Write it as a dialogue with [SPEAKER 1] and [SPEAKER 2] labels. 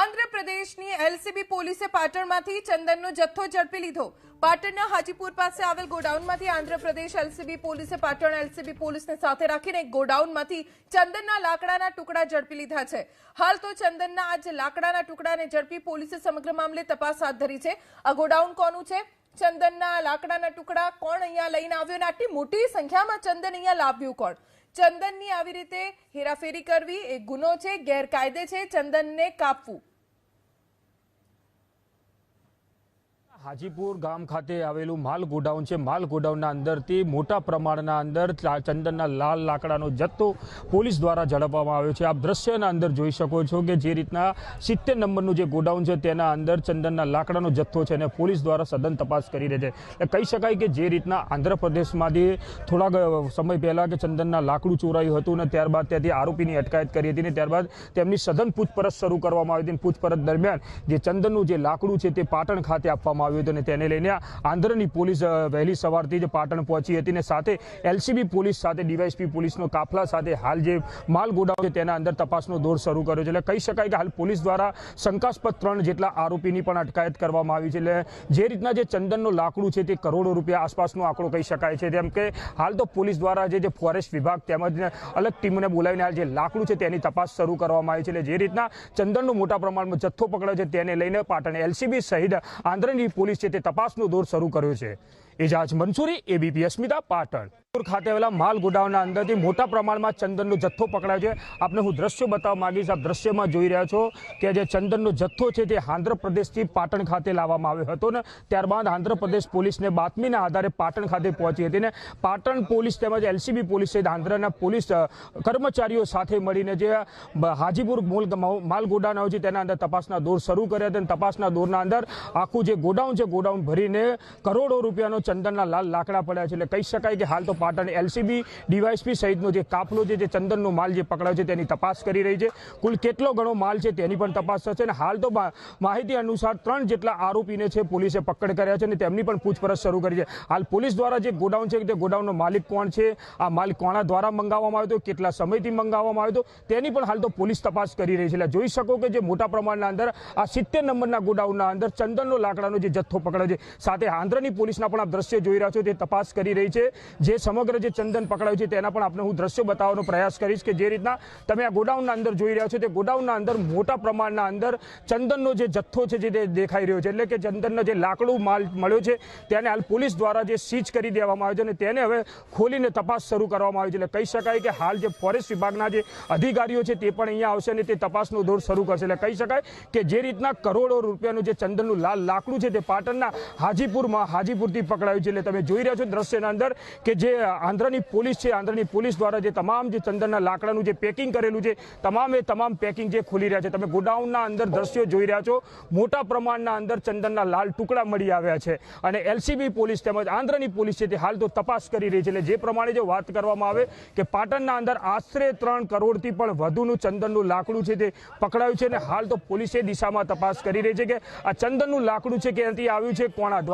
[SPEAKER 1] આંધ્રપ્રદેશની LCB પોલીસે પાટણમાંથી ચંદનનો જથ્થો ઝડપી લીધો પાટણના હાજીપુર પાસે આવેલ ગોડાઉનમાંથી આંધ્રપ્રદેશ એલસીબી પોલીસે પાટણ એલસીબી પોલીસને સાથે રાખીને ગોડાઉનમાંથી ચંદનના લાકડાના ટુકડા ઝડપી લીધા છે હાલ તો ચંદનના આ લાકડાના ટુકડાને ઝડપી પોલીસે સમગ્ર મામલે તપાસ હાથ ધરી છે આ ગોડાઉન કોનું છે ચંદનના લાકડાના ટુકડા કોણ અહીંયા લઈને આવ્યો અને આટલી મોટી સંખ્યામાં ચંદન અહીંયા લાવ્યું કોણ ચંદનની આવી રીતે હેરાફેરી કરવી એ ગુનો છે ગેરકાયદે છે ચંદનને કાપવું
[SPEAKER 2] હાજીપુર ગામ ખાતે આવેલુ માલ ગોડાઉન છે માલ ગોડાઉનના અંદરથી મોટા પ્રમાણમાં અંદર ચંદનના લાલ લાકડાનો જથ્થો પોલીસ દ્વારા જડબામાં આવ્યો છે આ દ્રશ્યને અંદર જોઈ શકો છો કે જે રીતના 70 નંબર નું જે ગોડાઉન છે તેના અંદર ચંદનના લાકડાનો જથ્થો છે અને પોલીસ દ્વારા સધન તપાસ કરી રહે છે એ કહી શકાય કે જે રીતના આંધ્રપ્રદેશમાંથી થોડા સમય પહેલા કે ચંદનના લાકડુ ચોરાયો હતો અને ત્યારબાદ ત્યાંથી આરોપીની અટકાયત કરી હતી ને ત્યારબાદ તેમની સધન પૂતપરછ શરૂ કરવામાં આવી હતી પૂતપરછ દરમિયાન જે ચંદનનું જે લાકડુ છે તે પાટણ ખાતે આપવામાં વિદોને ટેને લઈ લે આંધ્રની પોલીસ પહેલી સવારથી જે પાટણ પહોંચી હતી ને સાથે એલસીબી પોલીસ સાથે ડીવાયએસપી પોલીસનો કાફલા સાથે હાલ જે માલ ગોડાઉં જે તેના અંદર તપાસનો દોર શરૂ કર્યો છે એટલે કહી શકાય કે હાલ પોલીસ દ્વારા શંકાસ્પદ 3 જેટલા આરોપીની પણ અટકાયત કરવામાં આવી છે એટલે જે રીતના જે ચંદનનો લાકડું છે તે કરોડો રૂપિયા આસપાસનો આંકડો કહી શકાય છે તેમ કે હાલ તો પોલીસ દ્વારા જે જે ફોરેસ્ટ વિભાગ તેમાંથી અલગ ટીમોને બોલાવીને આ જે લાકડું છે તેની તપાસ શરૂ કરવામાં આવી છે એટલે જે રીતના ચંદનનો મોટા પ્રમાણમાં જથ્થો પકડ્યો છે તેને લઈને પાટણ એલસીબી શહીદ આંધ્રની પોલીસ તે તપાસનો દોર શરૂ કર્યો છે એજાજ મંસૂરી એબીપી અસ્મિતા પાટણ ખૂટ ખાતે વેલા માલ ગોડાઉના અંદરથી મોટા પ્રમાણમાં ચંદનનો જથ્થો પકડાય છે આપને હું દ્રશ્ય બતાવવા માંગીએ છું આપ દ્રશ્યમાં જોઈ રહ્યા છો કે જે ચંદનનો જથ્થો છે જે આંધ્રપ્રદેશથી પાટણ ખાતે લાવવામાં આવ્યો હતો ને ત્યારબાદ આંધ્રપ્રદેશ પોલીસને બાતમીના આધારે પાટણ ખાતે પહોંચી હતી ને પાટણ પોલીસ તેમજ એલસીબી પોલીસ છે આંધ્રના પોલીસ કર્મચારીઓ સાથે મળીને જે હાજીપુર ગોડાઉન માલ ગોડાઉના હોજી તેના અંદર તપાસનો દોર શરૂ કર્યો તેમ તપાસના દોરના અંદર આખો જે ગોડાઉન છે ગોડાઉન ભરીને કરોડો રૂપિયાનો ચંદનનો લાલ લાકડા પડ્યા છે એટલે કહી શકાય કે હાલતો પાટણ એલસીબી ડાયએસપી સહિતનો જે કાફલો જે ચંદનનો માલ જે પકડાવ છે તેની તપાસ કરી રહી છે કુલ કેટલો ગણો માલ છે તેની પણ તપાસ છે અને હાલ તો માહિતી અનુસાર 3 જેટલા આરોપીને છે પોલીસે પકડી રહ્યા છે ને તેમની પણ પૂછપરછ શરૂ કરી છે હાલ પોલીસ દ્વારા જે ગોડાઉન છે કે તે ગોડાઉનો માલિક કોણ છે આ માલ કોણા દ્વારા મંગાવવામાં આવ્યો તો કેટલા સમયથી મંગાવવામાં આવ્યો તો તેની પણ હાલ તો પોલીસ તપાસ કરી રહી છે એટલે જોઈ શકો કે જે મોટા પ્રમાણમાં અંદર આ 70 નંબરના ગોડાઉના અંદર ચંદનનો લાકડાનો જે જથ્થો પકડાય છે સાથે હાંદરાની પોલીસના પણ દ્રશ્ય જોઈ રહ્યા છો તે તપાસ કરી રહી છે જે સમગ્ર જે ચંદન પકડાયું છે તેના પણ આપણે હું દ્રશ્યો બતાવવાનો પ્રયાસ કરીશ કે જે રીતના તમે આ ગોડાઉનના અંદર જોઈ રહ્યા છો તે ગોડાઉનના અંદર મોટા પ્રમાણના અંદર ચંદનનો જે જથ્થો છે જે દેખાઈ રહ્યો છે એટલે કે ચંદનનો જે લાકડું માલ મળ્યો છે તેને હાલ પોલીસ દ્વારા જે સીઝ કરી દેવામાં આવ્યો છે અને તેને હવે ખોલીને તપાસ શરૂ કરવામાં આવી છે એટલે કહી શકાય કે હાલ જે ફોરેસ્ટ વિભાગના જે અધિકારીઓ છે તે પણ અહીંયા આવશે અને તે તપાસનો દોર શરૂ કરશે એટલે કહી શકાય કે જે રીતના કરોડો રૂપિયાનું જે ચંદનનું લાલ લાકડું છે તે પાટણના હાજીપુરમાં હાજીપુરથી પકડાયું છે એટલે તમે જોઈ રહ્યા છો દ્રશ્યના અંદર કે જે આંધ્રની પોલીસ છે આંધ્રની પોલીસ દ્વારા જે તમામ જે ચંદનના લાકડાનું જે પેકિંગ કરેલું છે તમામ તમામે તમામ પેકિંગ જે ખુલી રહ્યા છે તમે ગોડાઉનના અંદર દ્રશ્યો જોઈ રહ્યા છો મોટા પ્રમાણના અંદર ચંદનના લાલ ટુકડા મળી આવ્યા છે અને એલસીબી પોલીસ તેમજ આંધ્રની પોલીસ છે તે હાલ તો તપાસ કરી રહી છે એટલે જે પ્રમાણે જો વાત કરવામાં આવે કે પાટણના અંદર આશરે ત્રણ કરોડથી પણ વધુનું ચંદનનું લાકડું છે તે પકડાયું છે અને હાલ તો પોલીસે દિશામાં તપાસ કરી રહી છે કે આ ચંદનનું લાકડું છે કે ક્યાંથી આવ્યું છે કોણા